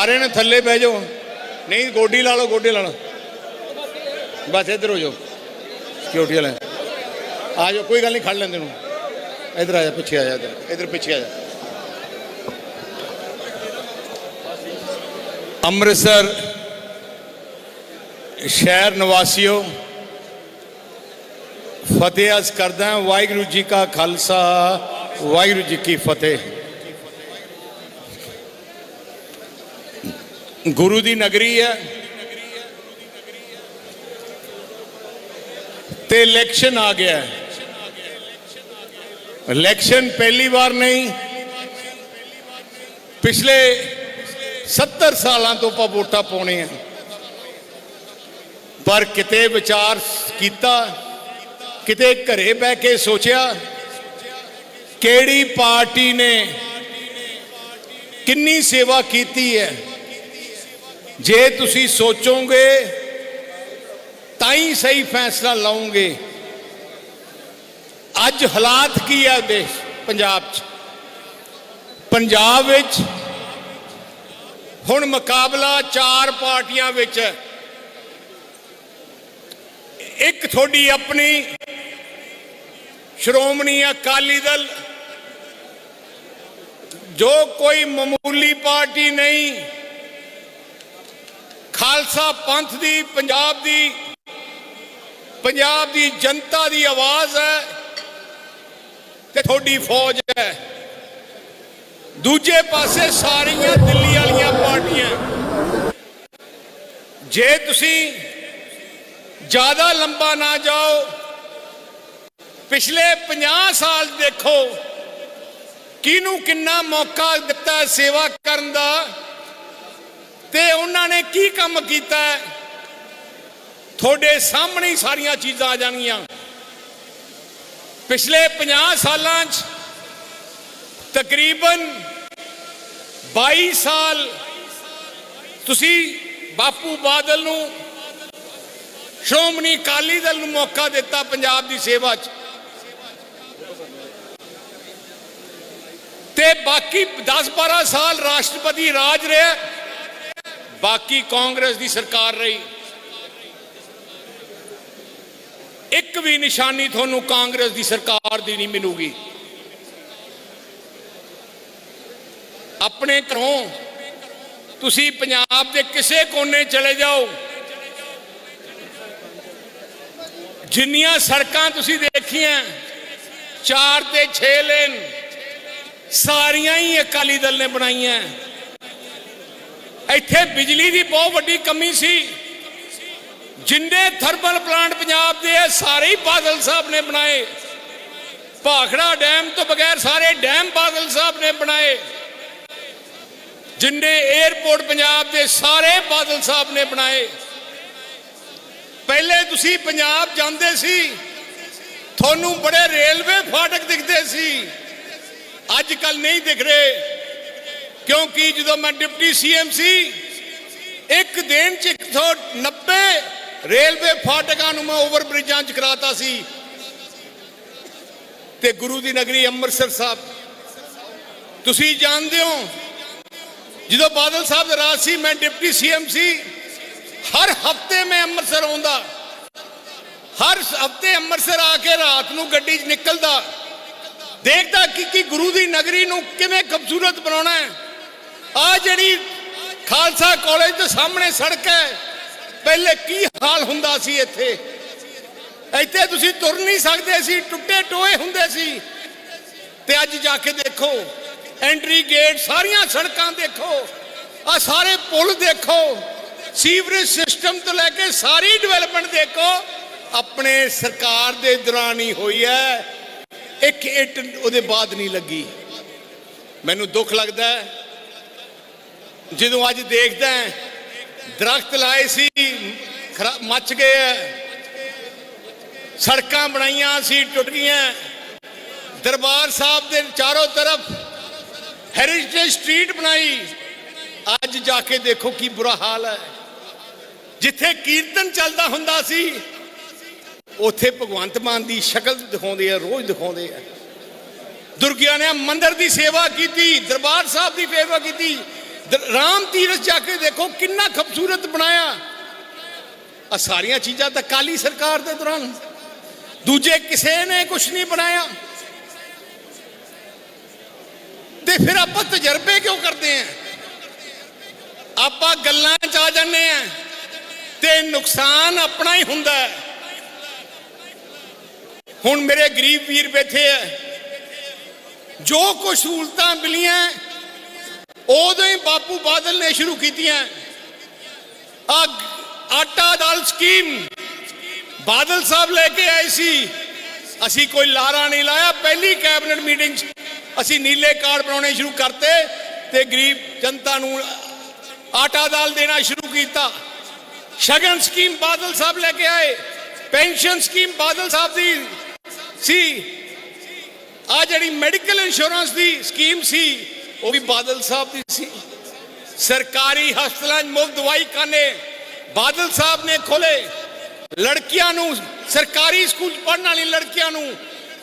ਸਾਰੇ ਨੇ ਥੱਲੇ ਬਹਿ ਜਾਓ। ਨਹੀਂ, ਗੋਡੀ ਲਾ ਲਓ, ਗੋਡੇ ਲਾ ਲਓ। ਬਸ ਇੱਧਰ ਹੋ ਜਾਓ। ਸਿਕਿਉਰਿਟੀ ਵਾਲੇ। ਆ ਜਾਓ, ਕੋਈ ਗੱਲ ਨਹੀਂ, ਖੜ ਲੈਂਦੇ ਨੂੰ ਇੱਧਰ ਆ ਜਾ, ਪਿੱਛੇ ਆ ਜਾ, ਇੱਧਰ। ਇੱਧਰ ਪਿੱਛੇ ਆ ਜਾ। ਅੰਮ੍ਰਿਤਸਰ ਸ਼ਹਿਰ ਨਿਵਾਸੀਓ, ਫਤਿਹ ਅਸ ਕਰਦਾ ਵਾਹਿਗੁਰੂ ਜੀ ਕਾ ਖਾਲਸਾ, ਵਾਹਿਗੁਰੂ ਜੀ ਕੀ ਫਤਿਹ। ਗੁਰੂ ਦੀ ਨਗਰੀ ਹੈ। ਤੇ ਇਲੈਕਸ਼ਨ ਆ ਗਿਆ ਇਲੈਕਸ਼ਨ ਪਹਿਲੀ ਵਾਰ ਨਹੀਂ। ਪਿਛਲੇ 70 ਸਾਲਾਂ ਤੋਂ ਆਪਾਂ ਵੋਟਾਂ ਪਾਉਣੇ ਆ ਪਰ ਕਿਤੇ ਵਿਚਾਰ ਕੀਤਾ, ਕਿਤੇ ਘਰੇ ਬਹਿ ਕੇ ਸੋਚਿਆ, ਕਿਹੜੀ ਪਾਰਟੀ ਨੇ ਕਿੰਨੀ ਸੇਵਾ ਕੀਤੀ ਹੈ। ਜੇ ਤੁਸੀਂ ਸੋਚੋਗੇ, ਤਾਂ ਹੀ ਸਹੀ ਫੈਸਲਾ ਲਓਗੇ। ਅੱਜ ਹਾਲਾਤ ਕੀ ਹੈ ਦੇਸ਼, ਪੰਜਾਬ 'ਚ? ਪੰਜਾਬ ਵਿੱਚ ਹੁਣ ਮੁਕਾਬਲਾ ਚਾਰ ਪਾਰਟੀਆਂ ਵਿੱਚ ਹੈ। ਇੱਕ ਤੁਹਾਡੀ ਆਪਣੀ ਸ਼੍ਰੋਮਣੀ ਅਕਾਲੀ ਦਲ, ਜੋ ਕੋਈ ਮਾਮੂਲੀ ਪਾਰਟੀ ਨਹੀਂ ਖਾਲਸਾ ਪੰਥ ਦੀ, ਪੰਜਾਬ ਦੀ ਪੰਜਾਬ ਦੀ ਜਨਤਾ ਦੀ ਆਵਾਜ਼ ਹੈ ਤੇ ਤੁਹਾਡੀ ਫੌਜ ਹੈ। ਦੂਜੇ ਪਾਸੇ ਸਾਰੀਆਂ ਦਿੱਲੀ ਵਾਲੀਆਂ ਪਾਰਟੀਆਂ ਜੇ ਤੁਸੀਂ ਜ਼ਿਆਦਾ ਲੰਬਾ ਨਾ ਜਾਓ, ਪਿਛਲੇ 50 ਸਾਲ ਦੇਖੋ, ਕਿਹਨੂੰ ਕਿੰਨਾ ਮੌਕਾ ਦਿੱਤਾ ਸੇਵਾ ਕਰਨ ਦਾ ਤੇ ਉਹਨਾਂ ਨੇ ਕੀ ਕੰਮ ਕੀਤਾ? ਤੁਹਾਡੇ ਸਾਹਮਣੇ ਸਾਰੀਆਂ ਚੀਜ਼ਾਂ ਆ ਜਾਣਗੀਆਂ। ਪਿਛਲੇ 50 ਸਾਲਾਂ 'ਚ ਤਕਰੀਬਨ 22 ਸਾਲ ਤੁਸੀਂ ਬਾਪੂ ਬਾਦਲ ਨੂੰ, ਸ਼੍ਰੋਮਣੀ ਅਕਾਲੀ ਦਲ ਨੂੰ ਮੌਕਾ ਦਿੱਤਾ ਪੰਜਾਬ ਦੀ ਸੇਵਾ 'ਚ। ਤੇ ਬਾਕੀ 10-12 ਸਾਲ ਰਾਸ਼ਟਰਪਤੀ ਰਾਜ ਰਿਹਾ। ਬਾਕੀ ਕਾਂਗਰਸ ਦੀ ਸਰਕਾਰ ਰਹੀ। ਇੱਕ ਵੀ ਨਿਸ਼ਾਨੀ ਤੁਹਾਨੂੰ ਕਾਂਗਰਸ ਦੀ ਸਰਕਾਰ ਦੀ ਨਹੀਂ ਮਿਲੂਗੀ। ਆਪਣੇ ਘਰੋਂ ਤੁਸੀਂ ਪੰਜਾਬ ਦੇ ਕਿਸੇ ਕੋਨੇ ਚਲੇ ਜਾਓ। ਜਿੰਨੀਆਂ ਸੜਕਾਂ ਤੁਸੀਂ ਦੇਖੀਆਂ 4 ਤੇ 6 ਲੇਨ, ਸਾਰੀਆਂ ਹੀ ਅਕਾਲੀ ਦਲ ਨੇ ਬਣਾਈਆਂ। ਇੱਥੇ ਬਿਜਲੀ ਦੀ ਬਹੁਤ ਵੱਡੀ ਕਮੀ ਸੀ। ਜਿੰਨੇ ਥਰਮਲ ਪਲਾਂਟ ਪੰਜਾਬ ਦੇ ਆ, ਸਾਰੇ ਹੀ ਬਾਦਲ ਸਾਹਿਬ ਨੇ ਬਣਾਏ। ਭਾਖੜਾ ਡੈਮ ਤੋਂ ਬਗੈਰ ਸਾਰੇ ਡੈਮ ਬਾਦਲ ਸਾਹਿਬ ਨੇ ਬਣਾਏ। ਜਿੰਨੇ 에ਅਰਪੋਰਟ ਪੰਜਾਬ ਦੇ ਸਾਰੇ ਬਾਦਲ ਸਾਹਿਬ ਨੇ ਬਣਾਏ। ਪਹਿਲੇ ਤੁਸੀਂ ਪੰਜਾਬ ਜਾਂਦੇ ਸੀ, ਤੁਹਾਨੂੰ ਬੜੇ ਰੇਲਵੇ ਫਾਟਕ ਦਿਖਦੇ ਸੀ। ਅੱਜ ਕੱਲ ਨਹੀਂ ਦਿਖ ਰਹੇ। ਕਿਉਂਕਿ ਜਦੋਂ ਮੈਂ ਡਿਪਟੀ ਸੀਐਮ ਸੀ, ਇੱਕ ਦਿਨ ਚ 190 ਰੇਲਵੇ ਫਾਟਕਾਂ ਨੂੰ ਮੈਂ ਓਵਰ ਬ੍ਰਿਜਾਂ ਚ ਕਰਾਤਾ ਸੀ। ਤੇ ਗੁਰੂ ਦੀ ਨਗਰੀ ਅੰਮ੍ਰਿਤਸਰ ਸਾਹਿਬ। ਤੁਸੀਂ ਜਾਣਦੇ ਹੋ, ਜਦੋਂ ਬਾਦਲ ਸਾਹਿਬ ਦਾ ਰਾਜ ਸੀ, ਮੈਂ ਡਿਪਟੀ ਸੀਐਮ ਸੀ, ਹਰ ਹਫ਼ਤੇ ਮੈਂ ਅੰਮ੍ਰਿਤਸਰ ਆਉਂਦਾ। ਹਰ ਹਫ਼ਤੇ ਅੰਮ੍ਰਿਤਸਰ ਆ ਕੇ ਰਾਤ ਨੂੰ ਗੱਡੀ 'ਚ ਨਿਕਲਦਾ। ਦੇਖਦਾ ਕਿ ਕੀ ਗੁਰੂ ਦੀ ਨਗਰੀ ਨੂੰ ਕਿਵੇਂ ਖੂਬਸੂਰਤ ਬਣਾਉਣਾ ਹੈ। ਆ ਜਿਹੜੀ ਖਾਲਸਾ ਕਾਲਜ ਦੇ ਸਾਹਮਣੇ ਸੜਕ ਹੈ, ਪਹਿਲੇ ਕੀ ਹਾਲ ਹੁੰਦਾ ਸੀ ਇੱਥੇ? ਇੱਥੇ ਤੁਸੀਂ ਤੁਰ ਨਹੀਂ ਸਕਦੇ ਸੀ, ਟੁੱਟੇ ਟੋਏ ਹੁੰਦੇ ਸੀ। ਤੇ ਅੱਜ ਜਾ ਕੇ ਦੇਖੋ ਐਂਟਰੀ ਗੇਟ ਸਾਰੀਆਂ ਸੜਕਾਂ ਦੇਖੋ ਆ ਸਾਰੇ ਪੁਲ ਦੇਖੋ, ਸੀਵਰੇਜ ਸਿਸਟਮ ਤੋਂ ਲੈ ਕੇ ਸਾਰੀ ਡਿਵੈਲਪਮੈਂਟ ਦੇਖੋ, ਆਪਣੇ ਸਰਕਾਰ ਦੇ ਦੌਰਾਨ ਹੀ ਹੋਈ ਹੈ। ਇੱਕ ਇੱਟ ਉਹਦੇ ਬਾਅਦ ਨਹੀਂ ਲੱਗੀ। ਮੈਨੂੰ ਦੁੱਖ ਲੱਗਦਾ ਹੈ ਜਦੋਂ ਅੱਜ ਦੇਖਦਾ ਦਰਖਤ ਲਾਏ ਸੀ ਮੱਚ ਗਏ ਹੈ। ਸੜਕਾਂ ਬਣਾਈਆਂ ਸੀ, ਟੁੱਟ ਗਈਆਂ ਦਰਬਾਰ ਸਾਹਿਬ ਦੇ ਚਾਰੋਂ ਤਰਫ ਹੈਰੀਟੇਜ ਸਟਰੀਟ ਬਣਾਈ। ਅੱਜ ਜਾ ਕੇ ਦੇਖੋ ਕੀ ਬੁਰਾ ਹਾਲ ਹੈ। ਜਿੱਥੇ ਕੀਰਤਨ ਚੱਲਦਾ ਹੁੰਦਾ ਸੀ, ਉੱਥੇ ਭਗਵੰਤ ਮਾਨ ਦੀ ਸ਼ਕਲ ਦਿਖਾਉਂਦੇ ਆ, ਰੋਜ਼ ਦਿਖਾਉਂਦੇ ਆ। ਦੁਰਗਿਆ ਨੇ ਮੰਦਿਰ ਦੀ ਸੇਵਾ ਕੀਤੀ, ਦਰਬਾਰ ਸਾਹਿਬ ਦੀ ਸੇਵਾ ਕੀਤੀ। ਰਾਮ ਤੀਰਥ ਜਾ ਕੇ ਦੇਖੋ ਕਿੰਨਾ ਖੂਬਸੂਰਤ ਬਣਾਇਆ। ਆ ਸਾਰੀਆਂ ਚੀਜ਼ਾਂ ਤਾਂ ਕਾਲੀ ਸਰਕਾਰ ਦੇ ਦੌਰਾਨ। ਦੂਜੇ ਕਿਸੇ ਨੇ ਕੁਝ ਨਹੀਂ ਬਣਾਇਆ। ਤੇ ਫਿਰ ਆਪਾਂ ਤਜਰਬੇ ਕਿਉਂ ਕਰਦੇ ਆਂ ਆਪਾਂ ਗੱਲਾਂ 'ਚ ਆ ਜਾਂਦੇ ਆਂ ਤੇ ਨੁਕਸਾਨ ਆਪਣਾ ਹੀ ਹੁੰਦਾ ਹੈ। ਹੁਣ ਮੇਰੇ ਗਰੀਬ ਵੀਰ ਬੈਠੇ ਆ। ਜੋ ਕੁਝ ਸਹੂਲਤਾਂ ਮਿਲੀਆਂ ਉਦੋਂ ਹੀ ਬਾਪੂ ਬਾਦਲ ਨੇ ਸ਼ੁਰੂ ਕੀਤੀਆਂ। ਆ ਆਟਾ ਦਾਲ ਸਕੀਮ। ਬਾਦਲ ਸਾਹਿਬ ਲੈ ਕੇ ਆਏ ਸੀ। ਅਸੀਂ ਕੋਈ ਲਾਰਾ ਨਹੀਂ ਲਾਇਆ। ਪਹਿਲੀ ਕੈਬਨਿਟ ਮੀਟਿੰਗ 'ਚ ਅਸੀਂ ਨੀਲੇ ਕਾਰਡ ਬਣਾਉਣੇ ਸ਼ੁਰੂ ਕਰਤੇ ਤੇ ਗਰੀਬ ਜਨਤਾ ਨੂੰ ਆਟਾ ਦਾਲ ਦੇਣਾ ਸ਼ੁਰੂ ਕੀਤਾ। ਸ਼ਗਨ ਸਕੀਮ ਬਾਦਲ ਸਾਹਿਬ ਲੈ ਕੇ ਆਏ। ਪੈਨਸ਼ਨ ਸਕੀਮ ਬਾਦਲ ਸਾਹਿਬ ਦੀ ਸੀ। ਆ ਜਿਹੜੀ ਮੈਡੀਕਲ ਇੰਸ਼ੋਰੈਂਸ ਦੀ ਸਕੀਮ ਸੀ ਉਹ ਵੀ ਬਾਦਲ ਸਾਹਿਬ ਦੀ ਸੀ। ਸਰਕਾਰੀ ਹਸਪਤਾਲਾਂ 'ਚ ਮੁਫਤ ਦਵਾਈ ਖਾਨੇ ਬਾਦਲ ਸਾਹਿਬ ਨੇ ਖੋਲੇ ਲੜਕੀਆਂ ਨੂੰ ਸਰਕਾਰੀ ਸਕੂਲ 'ਚ ਪੜ੍ਹਨ ਵਾਲੀ ਲੜਕੀਆਂ ਨੂੰ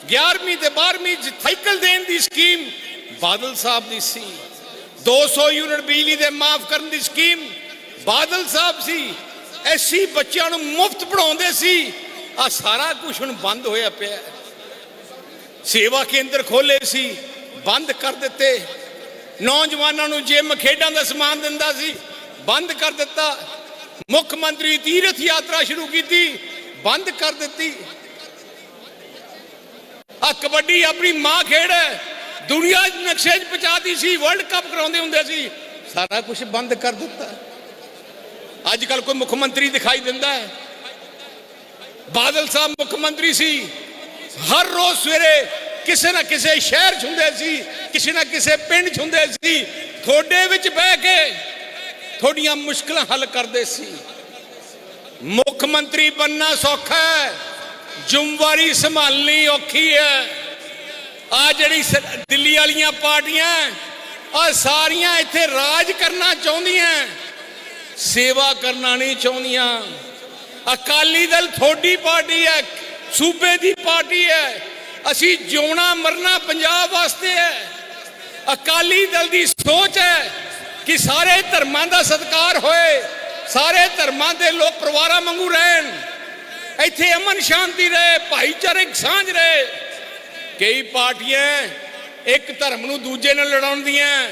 11ਵੀਂ ਤੇ 12ਵੀਂ ਸਾਈਕਲ ਦੇਣ ਦੀ ਸਕੀਮ ਬਾਦਲ ਸਾਹਿਬ ਦੀ ਸੀ। 200 ਯੂਨਿਟ ਬਿਜਲੀ ਦੇ ਮਾਫ ਕਰਨ ਦੀ ਸਕੀਮ ਬਾਦਲ ਸਾਹਿਬ ਸੀ। ਐਸੀ ਬੱਚਿਆਂ ਨੂੰ ਮੁਫਤ ਪੜਾਉਂਦੇ ਸੀ। ਆ ਸਾਰਾ ਕੁਝ ਹੁਣ ਬੰਦ ਹੋਇਆ ਪਿਆ। ਸੇਵਾ ਕੇਂਦਰ ਖੋਲੇ ਸੀ, ਬੰਦ ਕਰ ਦਿੱਤੇ। ਨੌਜਵਾਨਾਂ ਨੂੰ ਜਿਮ ਖੇਡਾਂ ਦਾ ਸਮਾਨ ਦਿੰਦਾ ਸੀ, ਬੰਦ ਕਰ ਦਿੱਤਾ। ਮੁੱਖ ਮੰਤਰੀ ਤੀਰਥ ਯਾਤਰਾ ਸ਼ੁਰੂ ਕੀਤੀ, ਬੰਦ ਕਰ ਦਿੱਤੀ। ਆ ਕਬੱਡੀ ਆਪਣੀ ਮਾਂ ਖੇਡ ਹੈ। ਦੁਨੀਆ ਨਕਸ਼ੇ 'ਚ ਪਹੁੰਚਾਤੀ ਸੀ ਵਰਲਡ ਕੱਪ ਕਰਾਉਂਦੇ ਹੁੰਦੇ ਸੀ। ਸਾਰਾ ਕੁਝ ਬੰਦ ਕਰ ਦਿੱਤਾ। ਅੱਜ ਕੱਲ ਕੋਈ ਮੁੱਖ ਮੰਤਰੀ ਦਿਖਾਈ ਦਿੰਦਾ ਹੈ। ਬਾਦਲ ਸਾਹਿਬ ਮੁੱਖ ਮੰਤਰੀ ਸੀ। ਹਰ ਰੋਜ਼ ਸਵੇਰੇ ਕਿਸੇ ਨਾ ਕਿਸੇ ਸ਼ਹਿਰ 'ਚ ਹੁੰਦੇ ਸੀ, ਕਿਸੇ ਨਾ ਕਿਸੇ ਪਿੰਡ 'ਚ ਹੁੰਦੇ ਸੀ ਥੋੜੇ ਵਿੱਚ ਬਹਿ ਕੇ ਤੁਹਾਡੀਆਂ ਮੁਸ਼ਕਲਾਂ ਹੱਲ ਕਰਦੇ ਸੀ। ਮੁੱਖ ਮੰਤਰੀ ਬੰਨਾ ਸੌਖਾ ਹੈ, ਜ਼ਿੰਮੇਵਾਰੀ ਸੰਭਾਲਣੀ ਔਖੀ ਹੈ। ਆ ਜਿਹੜੀ ਦਿੱਲੀ ਵਾਲੀਆਂ ਪਾਰਟੀਆਂ, ਆ ਸਾਰੀਆਂ ਇੱਥੇ ਰਾਜ ਕਰਨਾ ਚਾਹੁੰਦੀਆਂ, ਸੇਵਾ ਕਰਨਾ ਨਹੀਂ ਚਾਹੁੰਦੀਆਂ। ਅਕਾਲੀ ਦਲ ਥੋੜੀ ਪਾਰਟੀ ਹੈ, ਸੂਬੇ ਦੀ ਪਾਰਟੀ ਹੈ ਅਸੀਂ ਜਿਉਣਾ ਮਰਨਾ ਪੰਜਾਬ ਵਾਸਤੇ ਹੈ। ਅਕਾਲੀ ਦਲ ਦੀ ਸੋਚ ਹੈ ਕਿ ਸਾਰੇ ਧਰਮਾਂ ਦਾ ਸਤਿਕਾਰ ਹੋਏ, ਸਾਰੇ ਧਰਮਾਂ ਦੇ ਲੋਕ ਪਰਿਵਾਰਾਂ ਵਾਂਗੂ ਰਹਿਣ। ਇੱਥੇ ਅਮਨ ਸ਼ਾਂਤੀ ਰਹੇ, ਭਾਈਚਾਰਕ ਸਾਂਝ ਰਹੇ। ਕਈ ਪਾਰਟੀਆਂ ਇੱਕ ਧਰਮ ਨੂੰ ਦੂਜੇ ਨਾਲ ਲੜਾਉਣ ਦੀਆਂ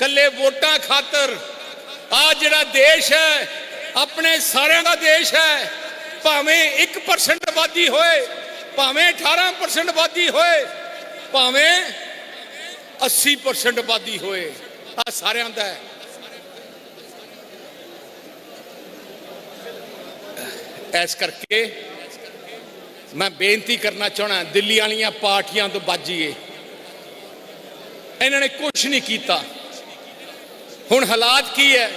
ਕੱਲੇ ਵੋਟਾਂ ਖਾਤਰ। ਆ ਜਿਹੜਾ ਦੇਸ਼ ਹੈ, ਆਪਣੇ ਸਾਰਿਆਂ ਦਾ ਦੇਸ਼ ਹੈ, ਭਾਵੇਂ 1% ਆਬਾਦੀ ਹੋਏ ਭਾਵੇਂ 18% ਆਬਾਦੀ ਹੋਏ, ਭਾਵੇਂ 80% ਆਬਾਦੀ ਹੋਏ ਆ ਸਾਰਿਆਂ ਦਾ ਹੈ। ਇਸ ਕਰਕੇ ਮੈਂ ਬੇਨਤੀ ਕਰਨਾ ਚਾਹਣਾ ਦਿੱਲੀ ਵਾਲੀਆਂ ਪਾਰਟੀਆਂ ਤੋਂ ਬਾਜੀਏ। ਇਹਨਾਂ ਨੇ ਕੁਝ ਨਹੀਂ ਕੀਤਾ। ਹੁਣ ਹਾਲਾਤ ਕੀ ਹੈ?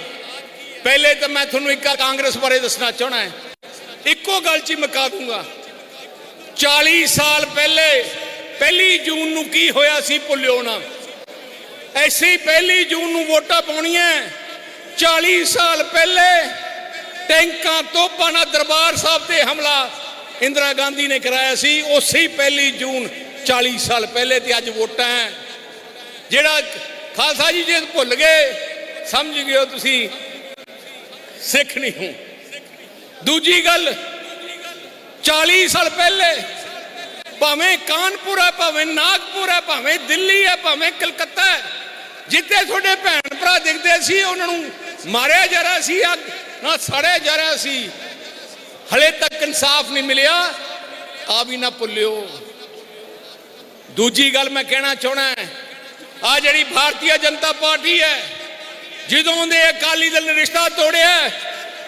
ਪਹਿਲੇ ਤਾਂ ਮੈਂ ਤੁਹਾਨੂੰ ਇੱਕ ਕਾਂਗਰਸ ਬਾਰੇ ਦੱਸਣਾ ਚਾਹਣਾ ਹੈ। ਇੱਕੋ ਗੱਲ 'ਚ ਹੀ ਮੁਕਾ ਦੂੰਗਾ। 40 ਸਾਲ ਪਹਿਲੇ, ਪਹਿਲੀ ਜੂਨ ਨੂੰ ਕੀ ਹੋਇਆ ਸੀ ਭੁੱਲਿਓ ਨਾ। ਐਸੇ ਪਹਿਲੀ ਜੂਨ ਨੂੰ ਵੋਟਾਂ ਪਾਉਣੀਆਂ 40 ਸਾਲ ਪਹਿਲੇ ਟੈਂਕਾਂ ਤੋਪਾਂ ਨਾਲ ਦਰਬਾਰ ਸਾਹਿਬ ਤੇ ਹਮਲਾ ਇੰਦਰਾ ਗਾਂਧੀ ਨੇ ਕਰਾਇਆ ਸੀ। ਉਸੇ ਪਹਿਲੀ ਜੂਨ 40 ਸਾਲ ਪਹਿਲੇ ਤੇ ਅੱਜ ਵੋਟਾਂ ਹੈ ਜਿਹੜਾ ਖਾਲਸਾ ਜੀ ਜੇ ਭੁੱਲ ਗਏ, ਸਮਝ ਗਏ ਹੋ ਤੁਸੀਂ, ਸਿੱਖ ਨਹੀਂ ਹੋ। ਦੂਜੀ ਗੱਲ 40 ਸਾਲ ਪਹਿਲੇ ਭਾਵੇਂ ਕਾਨਪੁਰ ਹੈ, ਭਾਵੇਂ ਨਾਗਪੁਰ ਹੈ, ਭਾਵੇਂ ਦਿੱਲੀ ਹੈ, ਭਾਵੇਂ ਕਲਕੱਤਾ ਹੈ, ਜਿੱਥੇ ਤੁਹਾਡੇ ਭੈਣ ਭਰਾ ਦਿਖਦੇ ਸੀ, ਉਹਨਾਂ ਨੂੰ ਮਾਰਿਆ ਜਾ ਰਿਹਾ ਸੀ, ਅੱਗ ਨਾ ਸੜਿਆ ਜਾ ਰਿਹਾ ਸੀ। ਹਲੇ ਤੱਕ ਇਨਸਾਫ ਨਹੀਂ ਮਿਲਿਆ ਆ ਵੀ ਨਾ ਭੁੱਲਿਓ। ਦੂਜੀ ਗੱਲ ਮੈਂ ਕਹਿਣਾ ਚਾਹਣਾ ਆ ਜਿਹੜੀ ਭਾਰਤੀ ਜਨਤਾ ਪਾਰਟੀ ਹੈ, ਜਦੋਂ ਦੇ ਅਕਾਲੀ ਦਲ ਨੇ ਰਿਸ਼ਤਾ ਤੋੜਿਆ,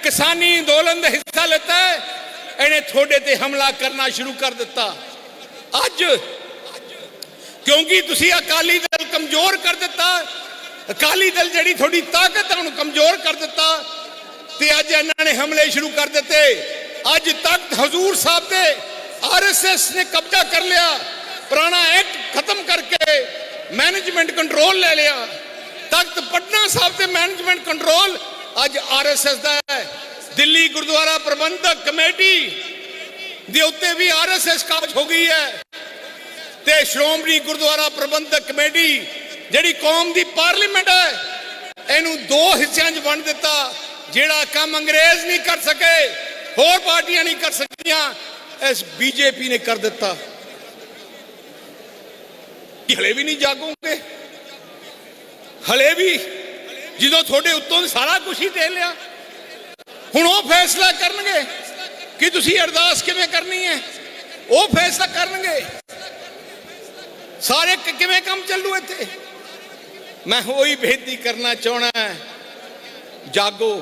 ਕਿਸਾਨੀ ਅੰਦੋਲਨ ਦਾ ਹਿੱਸਾ ਲੈਤਾ, ਇਹਨੇ ਤੁਹਾਡੇ ਤੇ ਹਮਲਾ ਕਰਨਾ ਸ਼ੁਰੂ ਕਰ ਦਿੱਤਾ। ਅੱਜ ਕਿਉਂਕਿ ਤੁਸੀਂ ਅਕਾਲੀ ਦਲ ਕਮਜ਼ੋਰ ਕਰ ਦਿੱਤਾ, ਅਕਾਲੀ ਦਲ ਜਿਹੜੀ ਤੁਹਾਡੀ ਤਾਕਤ ਹੈ ਉਹਨੂੰ ਕਮਜ਼ੋਰ ਕਰ ਦਿੱਤਾ ਤੇ ਅੱਜ ਇਹਨਾਂ ਨੇ ਹਮਲੇ ਸ਼ੁਰੂ ਕਰ ਦਿੱਤੇ। ਅੱਜ ਤੱਕ ਹਜ਼ੂਰ ਸਾਹਿਬ ਤੇ ਆਰਐਸਐਸ ਨੇ ਕਬਜ਼ਾ ਕਰ ਲਿਆ, ਪੁਰਾਣਾ ਐਕਟ ਖਤਮ ਕਰਕੇ ਮੈਨੇਜਮੈਂਟ ਕੰਟਰੋਲ ਲੈ ਲਿਆ। ਤਖਤ ਪਟਨਾ ਸਾਹਿਬ ਤੇ ਮੈਨੇਜਮੈਂਟ ਕੰਟਰੋਲ ਅੱਜ ਆਰਐਸਐਸ ਦਾ ਹੈ। ਦਿੱਲੀ ਗੁਰਦੁਆਰਾ ਪ੍ਰਬੰਧਕ ਕਮੇਟੀ ਦੇ ਉੱਤੇ ਵੀ ਆਰਐਸਐਸ ਕਾਬਜ ਹੋ ਗਈ ਹੈ। ਤੇ ਸ਼੍ਰੋਮਣੀ ਗੁਰਦੁਆਰਾ ਪ੍ਰਬੰਧਕ ਕਮੇਟੀ, ਜਿਹੜੀ ਕੌਮ ਦੀ ਪਾਰਲੀਮੈਂਟ ਹੈ, ਇਹਨੂੰ ਦੋ ਹਿੱਸਿਆਂ 'ਚ ਵੰਡ ਦਿੱਤਾ, ਜਿਹੜਾ ਕੰਮ ਅੰਗਰੇਜ਼ ਨਹੀਂ ਕਰ ਸਕੇ, ਹੋਰ ਪਾਰਟੀਆਂ ਨਹੀਂ ਕਰ ਸਕੀਆਂ ਇਸ ਬੀਜੇਪੀ ਨੇ ਕਰ ਦਿੱਤਾ। ਹਲੇ ਵੀ ਨਹੀਂ ਜਾਗੋਗੇ। ਹਲੇ ਵੀ ਜਦੋਂ ਤੁਹਾਡੇ ਉੱਤੋਂ ਸਾਰਾ ਕੁਝ ਹੀ ਦੇ ਲਿਆ। ਹੁਣ ਉਹ ਫੈਸਲਾ ਕਰਨਗੇ। ਕਿ ਤੁਸੀਂ ਅਰਦਾਸ ਕਿਵੇਂ ਕਰਨੀ ਹੈ? ਉਹ ਫੈਸਲਾ ਕਰਨਗੇ। ਸਾਰੇ ਕਿਵੇਂ ਕੰਮ ਚੱਲੂ ਇੱਥੇ? ਮੈਂ ਹੋਈ ਬੇਨਤੀ ਕਰਨਾ ਚਾਹਣਾ ਜਾਗੋ।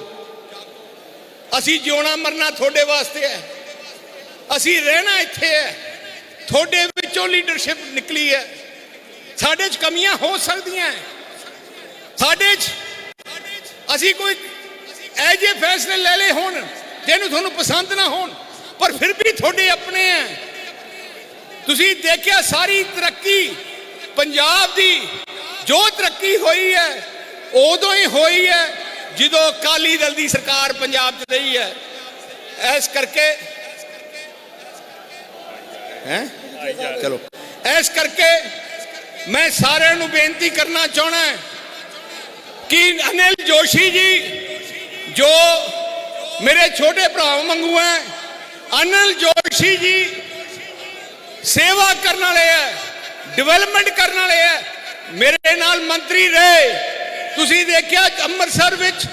ਅਸੀਂ ਜਿਉਣਾ ਮਰਨਾ ਤੁਹਾਡੇ ਵਾਸਤੇ ਹੈ। ਅਸੀਂ ਰਹਿਣਾ ਇੱਥੇ ਹੈ। ਤੁਹਾਡੇ ਵਿੱਚੋਂ ਲੀਡਰਸ਼ਿਪ ਨਿਕਲੀ ਹੈ। ਸਾਡੇ 'ਚ ਕਮੀਆਂ ਹੋ ਸਕਦੀਆਂ ਸਾਡੇ 'ਚ ਅਸੀਂ ਕੋਈ ਇਹ ਜਿਹੇ ਫੈਸਲੇ ਲੈ ਲਏ ਹੋਣ। ਜਿਹਨੂੰ ਤੁਹਾਨੂੰ ਪਸੰਦ ਨਾ ਹੋਣ, ਪਰ ਫਿਰ ਵੀ ਤੁਹਾਡੇ ਆਪਣੇ ਹੈ ਤੁਸੀਂ ਦੇਖਿਆ ਸਾਰੀ ਤਰੱਕੀ ਪੰਜਾਬ ਦੀ, ਜੋ ਤਰੱਕੀ ਹੋਈ ਹੈ ਉਦੋਂ ਹੀ ਹੋਈ ਹੈ ਜਦੋਂ ਅਕਾਲੀ ਦਲ ਦੀ ਸਰਕਾਰ ਪੰਜਾਬ 'ਚ ਰਹੀ ਹੈ ਇਸ ਕਰਕੇ ਹੈ? ਚਲੋ। ਇਸ ਕਰਕੇ ਮੈਂ ਸਾਰਿਆਂ ਨੂੰ ਬੇਨਤੀ ਕਰਨਾ ਚਾਹਣਾ ਕਿ ਅਨਿਲ ਜੋਸ਼ੀ ਜੀ, ਜੋ ਮੇਰੇ ਛੋਟੇ ਭਰਾ ਵਾਂਗੂ ਹੈ। ਅਨਿਲ ਜੋਸ਼ੀ ਜੀ ਸੇਵਾ ਕਰਨ ਵਾਲੇ ਹੈ ਡਿਵੈਲਪਮੈਂਟ ਕਰਨ ਵਾਲੇ ਹੈ। ਮੇਰੇ ਨਾਲ ਮੰਤਰੀ ਰਹੇ। ਤੁਸੀਂ ਦੇਖਿਆ ਅੰਮ੍ਰਿਤਸਰ ਵਿੱਚ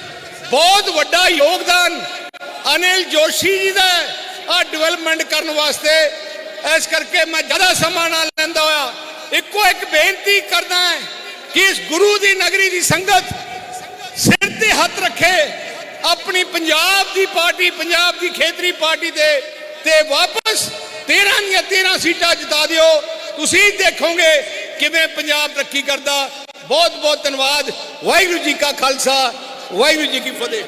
ਬਹੁਤ ਵੱਡਾ ਯੋਗਦਾਨ ਅਨਿਲ ਜੋਸ਼ੀ ਜੀ ਦਾ ਆ ਡਿਵੈਲਪਮੈਂਟ ਕਰਨ ਵਾਸਤੇ। ਇਸ ਕਰਕੇ ਮੈਂ ਜ਼ਿਆਦਾ ਸਮਾਂ ਨਾ ਲੈਂਦਾ ਹੋਇਆ। ਇੱਕੋ ਇੱਕ ਬੇਨਤੀ ਕਰਦਾ ਹੈ ਕਿ ਇਸ ਗੁਰੂ ਦੀ ਨਗਰੀ ਦੀ ਸੰਗਤ ਸਿਰ ਤੇ ਹੱਥ ਰੱਖੇ। ਆਪਣੀ ਪੰਜਾਬ ਦੀ ਪਾਰਟੀ, ਪੰਜਾਬ ਦੀ ਖੇਤਰੀ ਪਾਰਟੀ ਦੇ ਤੇ ਵਾਪਸ 13 ਦੀਆਂ 13 ਸੀਟਾਂ ਜਿਤਾ ਦਿਓ। ਤੁਸੀਂ ਦੇਖੋਗੇ ਕਿਵੇਂ ਪੰਜਾਬ ਤਰੱਕੀ ਕਰਦਾ। ਬਹੁਤ ਬਹੁਤ ਧੰਨਵਾਦ। ਵਾਹਿਗੁਰੂ ਜੀ ਕਾ ਖਾਲਸਾ, ਵਾਹਿਗੁਰੂ ਜੀ ਕੀ ਫਤਿਹ।